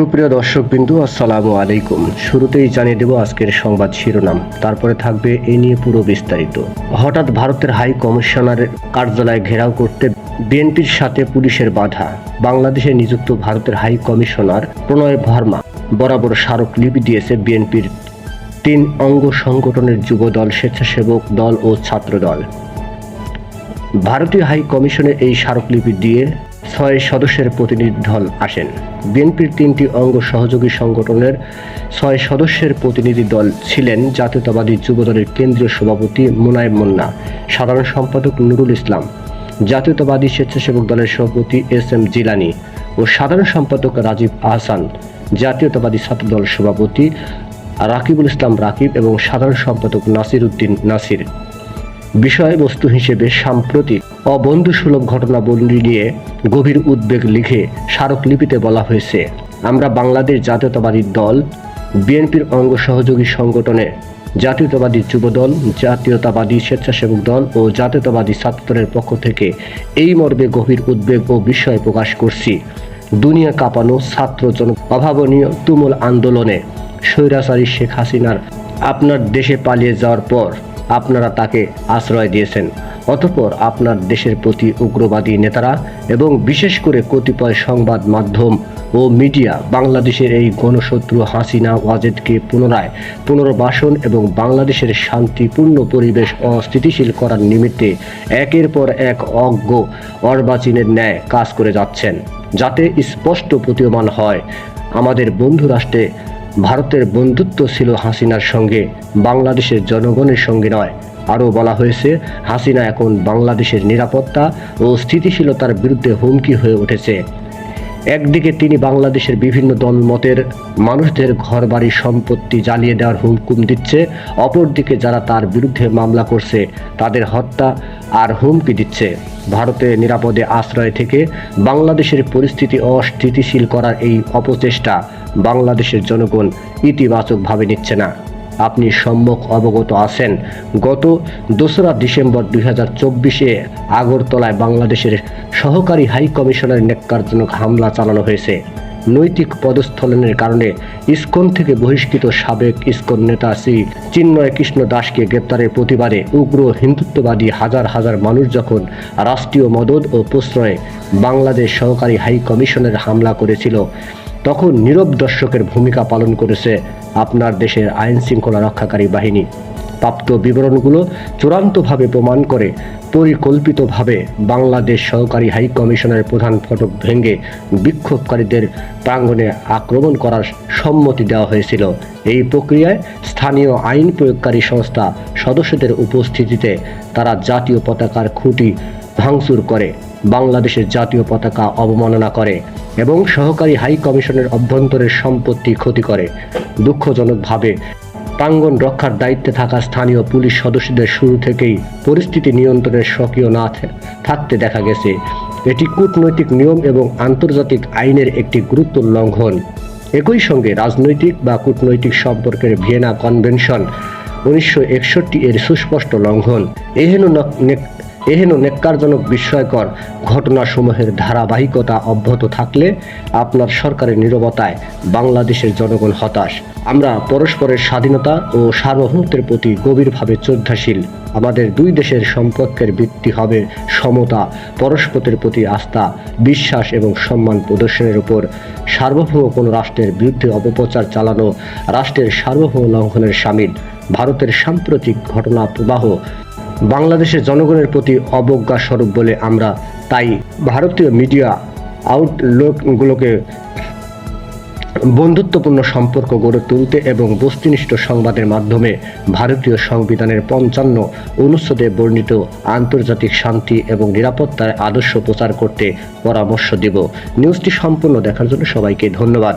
সুপ্রিয় দর্শক বিন্দু আসসালামু আলাইকুম। শুরুতেই জানিয়ে দেব আজকের সংবাদ শিরোনাম। তারপরে থাকবে এ নিয়ে পুরো বিস্তারিত। হঠাৎ ভারতের হাই কমিশনারের কার্যালয় ঘেরাও করতে বিএনপির সাথে পুলিশের বাধা। বাংলাদেশে নিযুক্ত ভারতের হাই কমিশনার প্রণয় ভার্মা বরাবর স্মারকলিপি দিয়েছে বিএনপির তিন অঙ্গ সংগঠনের যুব দল স্বেচ্ছাসেবক দল ও ছাত্র দল ভারতীয় হাই কমিশনে এই স্মারকলিপি দিয়ে ছয় সদস্যের প্রতিনিধি দল আসেন। বিএনপির তিনটি অঙ্গ সহযোগী সংগঠনের ছয় সদস্যের প্রতিনিধি দল ছিলেন জাতীয়তাবাদী যুবদলের কেন্দ্রীয় সভাপতি মুনায়েব মুন্না, সাধারণ সম্পাদক নুরুল ইসলাম, জাতীয়তাবাদী স্বেচ্ছাসেবক দলের সভাপতি এস এম জিলানি ও সাধারণ সম্পাদক রাজীব আহসান, জাতীয়তাবাদী ছাত্রদল সভাপতি রাকিবুল ইসলাম রাকিব এবং সাধারণ সম্পাদক নাসির উদ্দিন নাসির। বিষয়বস্তু হিসেবে সাম্প্রতিক অবন্ধুসুলভ ঘটনাবলী নিয়ে গভীর উদ্বেগ লিখে স্মারকলিপিতে বলা হয়েছে, আমরা বাংলাদেশ জাতীয়তাবাদী দল, বিএনপির অঙ্গ সহযোগী সংগঠনে জাতীয়তাবাদী যুবদল, জাতীয়তাবাদী স্বেচ্ছাসেবক দল ও জাতীয়তাবাদী ছাত্রদলের পক্ষ থেকে এই মর্মে গভীর উদ্বেগ ও বিস্ময় প্রকাশ করছি। দুনিয়া কাঁপানো ছাত্র জন অভাবনীয় তুমুল আন্দোলনে স্বৈরাচারী শেখ হাসিনার আপনার দেশে পালিয়ে যাওয়ার পর আপনারা তাকে আশ্রয় দিয়েছেন। অতঃপর আপনার দেশের প্রতি উগ্রবাদী নেতারা এবং বিশেষ করে কতিপয় সংবাদ মাধ্যম ও মিডিয়া বাংলাদেশের এই গণশত্রু হাসিনা ওয়াজেদকে পুনরায় পুনর্বাসন এবং বাংলাদেশের শান্তিপূর্ণ পরিবেশ অস্থিতিশীল করার নিমিত্তে একের পর এক অজ্ঞ অর্বাচীনের ন্যায় কাজ করে যাচ্ছেন, যাতে স্পষ্ট প্রতীয়মান হয়। আমাদের বন্ধু রাষ্ট্রে ভারতের বন্ধুত্ব ছিল হাসিনার সঙ্গে, বাংলাদেশের জনগণের সঙ্গে নয়। আরও বলা হয়েছে, হাসিনা এখন বাংলাদেশের নিরাপত্তা ও স্থিতিশীলতার বিরুদ্ধে হুমকি হয়ে উঠেছে। একদিকে তিনি বাংলাদেশের বিভিন্ন দলমতের মানুষদের ঘরবাড়ি সম্পত্তি জ্বালিয়ে দেওয়ার হুকুম দিচ্ছে, অপরদিকে যারা তার বিরুদ্ধে মামলা করছে, তাদের হত্যা আর হুমকি দিচ্ছে। ভারতে নিরাপদে আশ্রয় থেকে বাংলাদেশের পরিস্থিতি অস্থিতিশীল করার এই অপচেষ্টা বাংলাদেশের জনগণ ইতিবাচকভাবে নিচ্ছে না। আপনি সম্মুখ অবগত আছেন, গত দোসরা ডিসেম্বর দুই হাজার চব্বিশে আগরতলায় বাংলাদেশের সহকারী হাই কমিশনার নেককারজনক হামলা চালানো হয়েছে। নৈতিক পদস্থলনের কারণে ইসকন থেকে বহিষ্কৃত সাবেক ইসকন নেতা শ্রী চিন্ময় কৃষ্ণ দাসকে গ্রেপ্তারের প্রতিবাদে উগ্র হিন্দুত্ববাদী হাজার হাজার মানুষ যখন রাষ্ট্রীয় মদত ও প্রশ্রয়ে বাংলাদেশ সহকারী হাই কমিশনের হামলা করেছিল তখন নীরব দর্শকের ভূমিকা পালন করেছে আপনার দেশের আইন শৃঙ্খলা রক্ষাকারী বাহিনী। প্রাপ্ত বিবরণগুলো চূড়ান্তভাবে প্রমাণ করে, পরিকল্পিতভাবে বাংলাদেশ সহকারী হাই কমিশনের প্রধান ফটক ভেঙে বিক্ষোভকারীদের প্রাঙ্গণে আক্রমণ করার সম্মতি দেওয়া হয়েছিল। এই প্রক্রিয়ায় স্থানীয় আইন প্রয়োগকারী সংস্থা সদস্যদের উপস্থিতিতে তারা জাতীয় পতাকার খুঁটি ভাঙচুর করে, বাংলাদেশের জাতীয় পতাকা অবমাননা করে এবং সহকারী হাই কমিশনের অভ্যন্তরের সম্পত্তি ক্ষতি করে। দুঃখজনকভাবে প্রাঙ্গন রক্ষার দায়িত্বে থাকা স্থানীয় পুলিশ সদস্যদের শুরু থেকেই পরিস্থিতি নিয়ন্ত্রণের সক্রিয় না থাকতে দেখা গেছে। এটি কূটনৈতিক নিয়ম এবং আন্তর্জাতিক আইনের একটি গুরুত্ব লঙ্ঘন। একই সঙ্গে রাজনৈতিক বা কূটনৈতিক সম্পর্কের ভিয়েনা কনভেনশন উনিশশো একষট্টি এর সুস্পষ্ট লঙ্ঘন। এহেন এহেন নেককারজনক বিস্ময়কর ঘটনাসমূহের ধারাবাহিকতা অব্যাহত থাকলে আপনার সরকারের নীরবতায় বাংলাদেশের জনগণ হতাশ। আমরা পরস্পরের স্বাধীনতা ও সার্বভৌমত্বের প্রতি গভীরভাবে শ্রদ্ধাশীল। আমাদের দুই দেশের সম্পর্কের ভিত্তি হবে সমতা, পরস্পরের প্রতি আস্থা, বিশ্বাস এবং সম্মান প্রদর্শনের উপর। সার্বভৌম কোনো রাষ্ট্রের বিরুদ্ধে অপপ্রচার চালানো রাষ্ট্রের সার্বভৌম লঙ্ঘনের সামিল। ভারতের সাম্প্রতিক ঘটনা প্রবাহ বাংলাদেশের জনগণের প্রতি অবজ্ঞা স্বরূপ বলে আমরা তাই ভারতীয় মিডিয়া আউটলুকগুলোকে বন্ধুত্বপূর্ণ সম্পর্ক গড়ে তুলতে এবং বস্তুনিষ্ঠ সংবাদের মাধ্যমে ভারতীয় সংবিধানের পঞ্চান্ন অনুচ্ছেদে বর্ণিত আন্তর্জাতিক শান্তি এবং নিরাপত্তার আদর্শ প্রচার করতে পরামর্শ দেব। নিউজটি সম্পূর্ণ দেখার জন্য সবাইকে ধন্যবাদ।